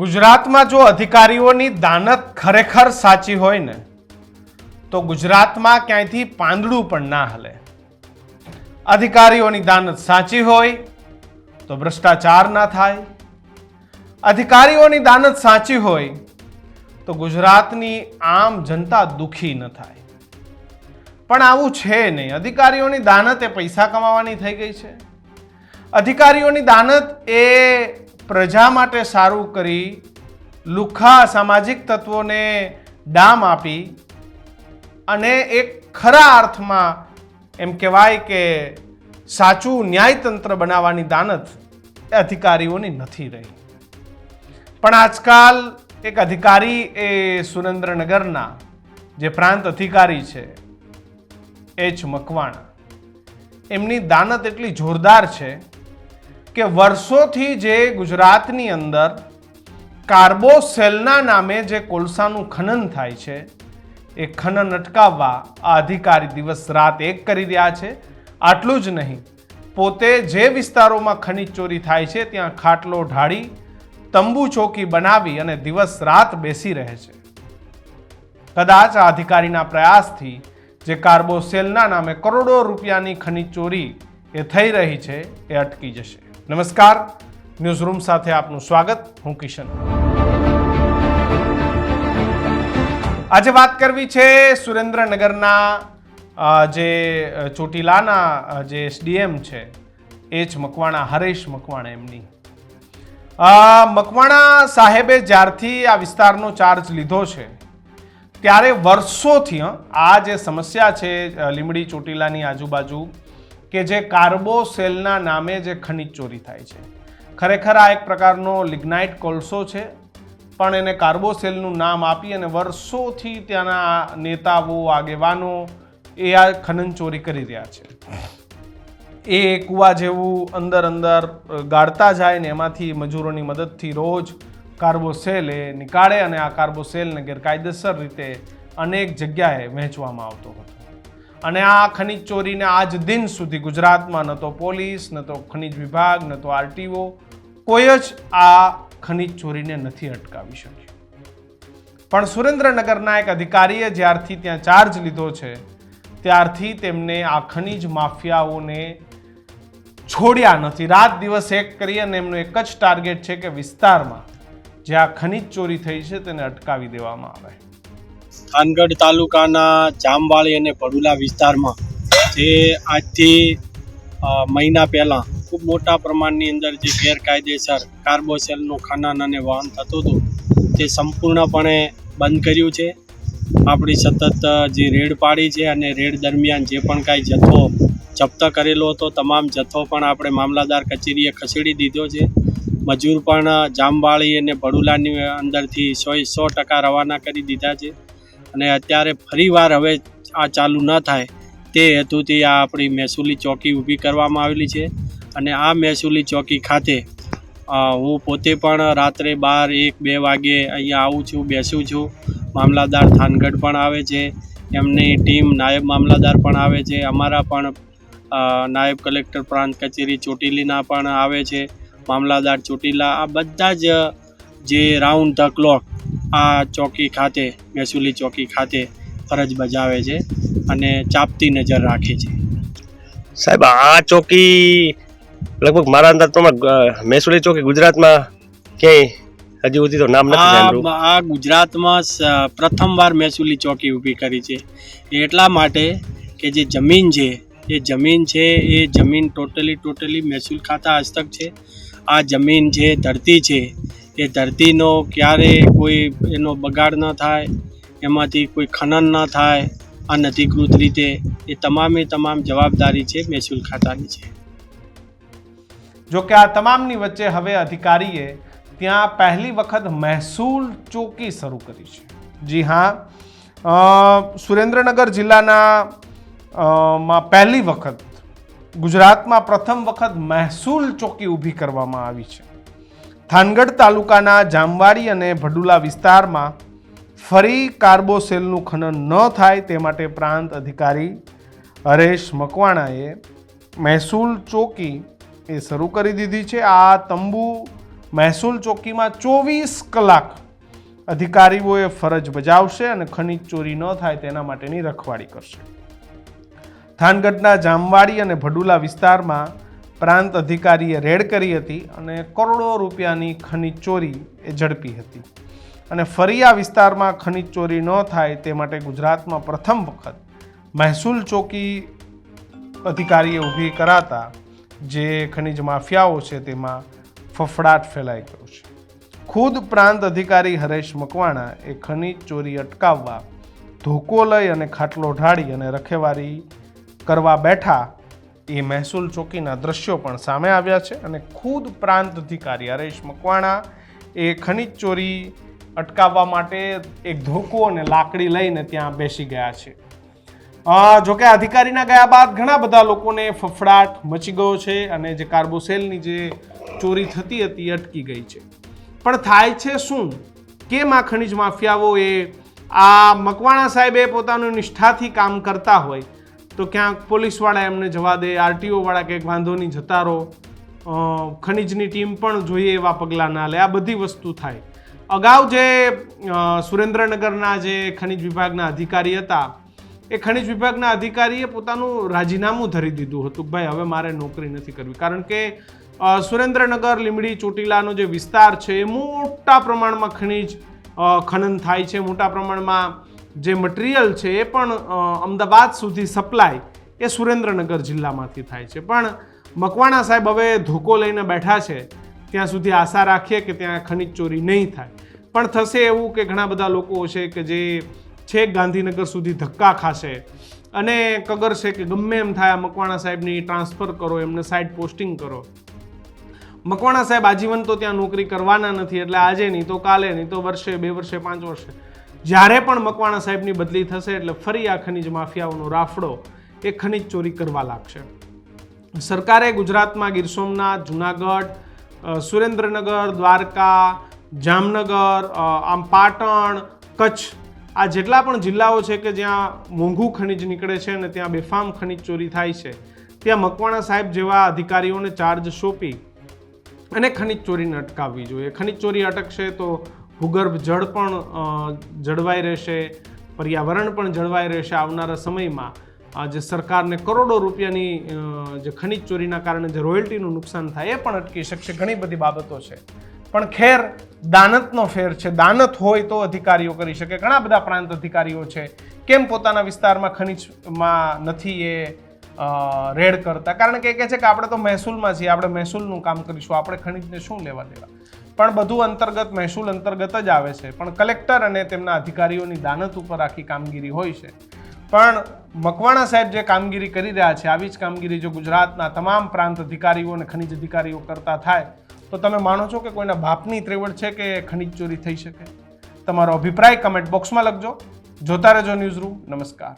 ગુજરાતમાં જો અધિકારીઓની દાનત ખરેખર સાચી હોય ને, તો ગુજરાતમાં ક્યાંયથી પાંદડું પણ ના હલે. અધિકારીઓની દાનત સાચી હોય, તો ભ્રષ્ટાચાર ના થાય. અધિકારીઓની દાનત સાચી હોય, તો ગુજરાતની આમ જનતા દુઃખી ન થાય. પણ આવું છે નહીં. અધિકારીઓની દાનત એ પૈસા કમાવાની થઈ ગઈ છે. અધિકારીઓની દાનત એ પ્રજા માટે સારું કરી લુખ્ખા સામાજિક તત્વોને ડામ આપી અને એક ખરા અર્થમાં એમ કહેવાય કે સાચું ન્યાયતંત્ર બનાવવાની દાનત એ અધિકારીઓની નથી રહી. પણ આજકાલ એક અધિકારી એ સુરેન્દ્રનગરના જે પ્રાંત અધિકારી છે, એચ મકવાણા, એમની દાનત એટલી જોરદાર છે કે વર્ષોથી જે ગુજરાતની અંદર કાર્બોસેલના નામે જે કોલસાનું ખનન થાય છે, એ ખનન અટકાવવા આ અધિકારી દિવસ રાત એક કરી રહ્યા છે. આટલું જ નહીં, પોતે જે વિસ્તારોમાં ખનિજ ચોરી થાય છે, ત્યાં ખાટલો ઢાળી, તંબુ ચોકી બનાવી અને દિવસ રાત બેસી રહે છે. કદાચ આ અધિકારીના પ્રયાસથી જે કાર્બોસેલના નામે કરોડો રૂપિયાની ખનિજ ચોરી એ થઈ રહી છે, એ અટકી જશે. નમસ્કાર. ન્યૂઝ રૂમ સાથે આપનું સ્વાગત. હું કિશન. આજે વાત કરવી છે સુરેન્દ્રનગરના જે ચોટીલાના જે એસડીએમ છે એચ મકવાણા, હરેશ મકવાણા એમની. મકવાણા સાહેબે જ્યારથી આ વિસ્તારનો ચાર્જ લીધો છે, ત્યારે વર્ષોથી આ જે સમસ્યા છે લીમડી ચોટીલાની આજુબાજુ કે જે કાર્બોસેલના નામે જે ખનિજ ચોરી થાય છે. ખરેખર આ એક પ્રકારનો લિગ્નાઇટ કોલસો છે, પણ એને કાર્બોસેલનું નામ આપી અને વર્ષોથી ત્યાંના નેતાઓ, આગેવાનો એ આ ખનન ચોરી કરી રહ્યા છે. એ કૂવા જેવું અંદર અંદર ગાળતા જાય ને એમાંથી મજૂરોની મદદથી રોજ કાર્બોસેલ એ નીકાળે અને આ કાર્બોસેલને ગેરકાયદેસર રીતે અનેક જગ્યાએ વહેંચવામાં આવતો હતો. અને આ ખનિજ ચોરીને આજ દિન સુધી ગુજરાતમાં ન તો પોલીસ, ન તો ખનિજ વિભાગ, ન તો આરટીઓ, કોઈ જ આ ખનિજ ચોરીને નથી અટકાવી શક્યું. પણ સુરેન્દ્રનગરના એક અધિકારીએ જ્યારથી ત્યાં ચાર્જ લીધો છે, ત્યારથી તેમને આ ખનિજ માફિયાઓને છોડ્યા નથી. રાત દિવસ એક કરી અને એમનું એક જ ટાર્ગેટ છે કે વિસ્તારમાં જે આ ખનિજ ચોરી થઈ છે તેને અટકાવી દેવામાં આવે. થાનગઢ તાલુકાના જામવાળી અને પડુલા વિસ્તારમાં જે આજથી મહિના પહેલાં ખૂબ મોટા પ્રમાણની અંદર જે ગેરકાયદેસર કાર્બોસેલનું ખનન અને વહન થતું હતું, તે સંપૂર્ણપણે બંધ કર્યું છે. આપણી સતત જે રેડ પાડી છે અને રેડ દરમિયાન જે પણ કાંઈ જથ્થો જપ્ત કરેલો હતો, તમામ જથ્થો પણ આપણે મામલાદાર કચેરીએ ખસેડી દીધો છે. મજૂર પણ જામવાળી અને ભડુલાની અંદરથી સો સો ટકા રવાના કરી દીધા છે. અને અત્યારે ફરીવાર હવે આ ચાલુ ન થાય તે હેતુથી આ આપણી મહેસૂલી ચોકી ઊભી કરવામાં આવેલી છે. અને આ મહેસૂલી ચોકી ખાતે હું પોતે પણ રાત્રે બાર, એક, બે વાગે અહીંયા આવું છું, બેસું છું. મામલાદાર થાનગઢ પણ આવે છે. એમની ટીમ નાયબ મામલાદાર પણ આવે છે. અમારા પણ નાયબ કલેક્ટર પ્રાંત કચેરી ચોટીલીના પણ આવે છે. મામલાદાર ચોટીલા, આ બધા જ જે રાઉન્ડ ધ ક્લોક આ ચોકી ખાતે મહેસૂલી ચોકી ખાતે ફરજ બજાવે છે અને ચાપતી નજર રાખે છે. સાહેબ આ ચોકી લગભગ મારા અંદાજ પ્રમાણે મહેસૂલી ચોકી ગુજરાતમાં ક્યાંય હજી સુધી તો નામ નથી આ સાંભળ્યું. આ ગુજરાતમાં પ્રથમવાર મહેસૂલી ચોકી ઊભી કરી છે. એટલા માટે કે જે જમીન છે એ જમીન છે એ જમીન ટોટલી ટોટલી મહેસૂલ ખાતા હસ્તક છે. આ જમીન છે ધરતી છે એ ધરતીનો ક્યારે કોઈ એનો બગાડ ન થાય, એમાંથી કોઈ ખનન ન થાય અનધિકૃત રીતે એ તમામે તમામ જવાબદારી છે મહેસૂલ ખાતાની છે. જો કે આ તમામની વચ્ચે હવે અધિકારીએ ત્યાં પહેલી વખત મહેસૂલ ચોકી શરૂ કરી છે. જી હા સુરેન્દ્રનગર જિલ્લાના માં પહેલી વખત ગુજરાતમાં પ્રથમ વખત મહેસૂલ ચોકી ઊભી કરવામાં આવી છે. થાનગઢ તાલુકાના જામવાડી અને ભડુલા વિસ્તારમાં ફરી કાર્બોસેલનું ખનન ન થાય તે માટે પ્રાંત અધિકારી હરેશ મકવાણાએ મહેસૂલ ચોકી એ શરૂ કરી દીધી છે. આ તંબુ મહેસૂલ ચોકીમાં ચોવીસ કલાક અધિકારીઓએ ફરજ બજાવશે અને ખનિજ ચોરી ન થાય તેના માટેની રખવાડી કરશે. થાનગઢના જામવાડી અને ભડુલા વિસ્તારમાં પ્રાંત અધિકારીએ રેડ કરી હતી અને કરોડો રૂપિયાની ખનીજ ચોરી એ ઝડપી હતી. અને ફરી આ વિસ્તારમાં ખનીજ ચોરી ન થાય તે માટે ગુજરાતમાં પ્રથમ વખત મહેસૂલ ચોકી અધિકારીએ ઊભી કરાતા જે ખનીજ માફિયાઓ છે તેમાં ફફડાટ ફેલાઈ ગયો છે. ખુદ પ્રાંત અધિકારી હરેશ મકવાણા એ ખનીજ ચોરી અટકાવવા ધોકો લઈ અને ખાટલો ઢાળી અને રખેવારી કરવા બેઠા એ મહેસૂલ ચોકીના દ્રશ્યો પણ સામે આવ્યા છે અને ખુદ પ્રાંત અધિકારી હરેશ મકવાણા એ ખનીજ ચોરી અટકાવવા માટે એક ધોકો અને લાકડી લઈને ત્યાં બેસી ગયા છે. જોકે અધિકારીના ગયા બાદ ઘણા બધા લોકોને ફફડાટ મચી ગયો છે અને જે કાર્બોસેલની જે ચોરી થતી હતી અટકી ગઈ છે. પણ થાય છે શું? કેમ આ ખનિજ માફિયાઓ એ? આ મકવાણા સાહેબે પોતાનું નિષ્ઠાથી કામ કરતા હોય તો ક્યાંક પોલીસવાળા એમને જવા દે આરટીઓવાળા કંઈક વાંધો નહીં, જતા રહો. ખનિજની ટીમ પણ જોઈએ એવા પગલાં ના લે. આ બધી વસ્તુ થાય. અગાઉ જે સુરેન્દ્રનગરના જે ખનિજ વિભાગના અધિકારી હતા, એ ખનિજ વિભાગના અધિકારીએ પોતાનું રાજીનામું ધરી દીધું હતું ભાઈ, હવે મારે નોકરી નથી કરવી. કારણ કે સુરેન્દ્રનગર, લીંબડી, ચોટીલાનો જે વિસ્તાર છે, એ મોટા પ્રમાણમાં ખનિજ ખનન થાય છે. મોટા પ્રમાણમાં જે મટીરિયલ છે એ પણ અમદાવાદ સુધી સપ્લાય એ સુરેન્દ્રનગર જિલ્લામાંથી થાય છે. પણ મકવાણા સાહેબ હવે ધોકો લઈને બેઠા છે. ત્યાં સુધી આશા રાખીએ કે ત્યાં ખનિજ ચોરી નહીં થાય. પણ થશે એવું કે ઘણા બધા લોકો છે કે જે છેક ગાંધીનગર સુધી ધક્કા ખાશે. અને કગર છે કે ગમે એમ થાય મકવાણા સાહેબની ટ્રાન્સફર કરો, એમને સાઈડ પોસ્ટિંગ કરો. મકવાણા સાહેબ આજીવન તો ત્યાં નોકરી કરવાના નથી, એટલે આજે નહીં તો કાલે નહીં તો વર્ષે, બે વર્ષે, પાંચ વર્ષે. જ્યારે પણ મકવાણા સાહેબની બદલી થશે એટલે ફરી આ ખનિજ માફિયાઓનો રાફડો એ ખનિજ ચોરી કરવા લાગશે. સરકારે ગુજરાતમાં ગીર સોમનાથ, જુનાગઢ સુરેન્દ્રનગર, દ્વારકા, જામનગર આમ પાટણ, કચ્છ આ જેટલા પણ જિલ્લાઓ છે કે જ્યાં મોંઘું ખનિજ નીકળે છે અને ત્યાં બેફામ ખનિજ ચોરી થાય છે, ત્યાં મકવાણા સાહેબ જેવા અધિકારીઓને ચાર્જ સોંપી અને ખનિજ ચોરીને અટકાવવી જોઈએ. ખનિજ ચોરી અટકશે તો ભૂગર્ભ જળ પણ જળવાઈ રહેશે, પર્યાવરણ પણ જળવાઈ રહેશે આવનારા સમયમાં. જે સરકારને કરોડો રૂપિયાની જે ખનિજ ચોરીના કારણે જે રોયલ્ટીનું નુકસાન થાય, એ પણ અટકી શકશે. ઘણી બધી બાબતો છે. પણ ખેર દાનતનો ફેર છે. દાનત હોય તો અધિકારીઓ કરી શકે. ઘણા બધા પ્રાંત અધિકારીઓ છે. કેમ પોતાના વિસ્તારમાં ખનિજમાં નથી એ રેડ કરતા? કારણ કે કહે છે કે આપણે તો મહેસૂલમાં છીએ. આપણે મહેસૂલનું કામ કરીશું. આપણે ખનિજને શું લેવા દેવા? પણ બધું અંતર્ગત મહેસૂલ અંતર્ગત જ આવે છે. પણ કલેક્ટર અને તેમના અધિકારીઓની દાનત ઉપર આખી કામગીરી હોય છે. પણ મકવાણા સાહેબ જે કામગીરી કરી રહ્યા છે, આવી જ કામગીરી જો ગુજરાતના તમામ પ્રાંત અધિકારીઓ અને ખનિજ અધિકારીઓ કરતા થાય, તો તમે માનો છો કે કોઈના બાપની ત્રેવડ છે કે ખનિજ ચોરી થઈ શકે? તમારો અભિપ્રાય કમેન્ટ બોક્સમાં લખજો. જોતા રહેજો ન્યૂઝ રૂમ નમસ્કાર.